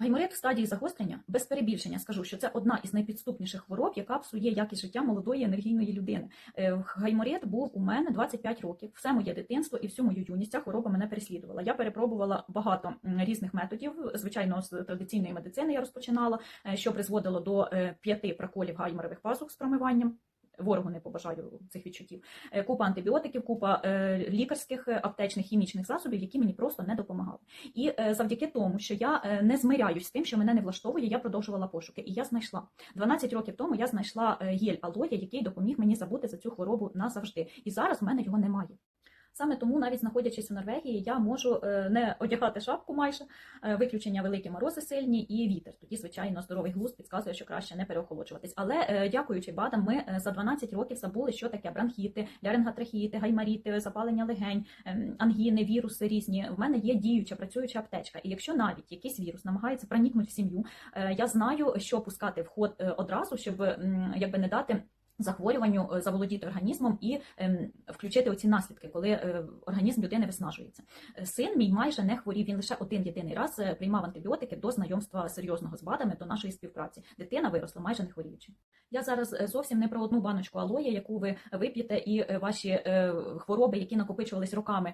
Гайморит в стадії загострення без перебільшення скажу, що це одна із найпідступніших хвороб, яка псує якість життя молодої енергійної людини. Е, Гайморит був у мене 25 років. Все моє дитинство і всю мою юність ця хвороба мене переслідувала. Я перепробувала багато різних методів. Звичайно, з традиційної медицини я розпочинала, е, що призводило до е, п'яти проколів гайморових пазух з промиванням. Ворогу не побажаю цих відчуттів. Е, Купа антибіотиків, купа е, лікарських, е, аптечних, хімічних засобів, які мені просто не допомагали. І завдяки тому, що я не змиряюсь з тим, що мене не влаштовує, я продовжувала пошуки. І я знайшла 12 років тому. Я знайшла гель алоя, який допоміг мені забути за цю хворобу назавжди. І зараз в мене його немає. Саме тому, навіть знаходячись у Норвегії, я можу е, не одягати шапку майже, е, виключення великі морози сильні і вітер. Тоді, звичайно, здоровий глузд підказує, що краще не переохолоджуватись. Але е, дякуючи БАДам, ми за 12 років забули, що таке бронхіти, ларинготрахеїти, гаймаріти, запалення легень, ем, ангіни, віруси різні. В мене є діюча працююча аптечка. І якщо навіть якийсь вірус намагається проникнути в сім'ю, я знаю, що пускати в ход е, одразу, щоб якби не дати. Захворюванню е, заволодіти організмом і ем, включити оці наслідки, коли е, організм людини виснажується. Е, Син мій майже не хворів. Він лише один єдиний раз приймав антибіотики до знайомства серйозного з БАДами, до нашої співпраці. Дитина виросла майже не хворіючи. Я зараз зовсім не про одну баночку алоє, яку ви вип'єте, і ваші хвороби, які накопичувались роками,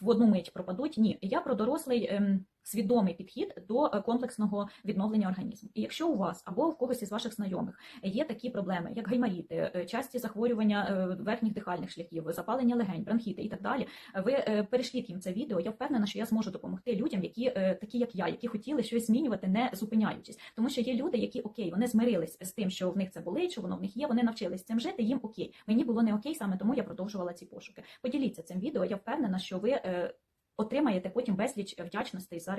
в одну мить пропадуть. Ні, я про дорослий ем, свідомий підхід до комплексного відновлення організму. І якщо у вас або в когось із ваших знайомих є такі проблеми, як гаймаріти, е, часті захворювання е, верхніх дихальних шляхів, запалення легень, бронхіти і так далі, ви е, перешліть їм це відео. Я впевнена, що я зможу допомогти людям, які е, такі, як я, які хотіли щось змінювати, не зупиняючись. Тому що є люди, які окей, вони змирились з тим, що в них це болить, що воно в них є. Вони навчились цим жити. Їм окей. Мені було не окей, саме тому я продовжувала ці пошуки. Поділіться цим відео. Я впевнена, що ви е, отримаєте потім безліч вдячностей за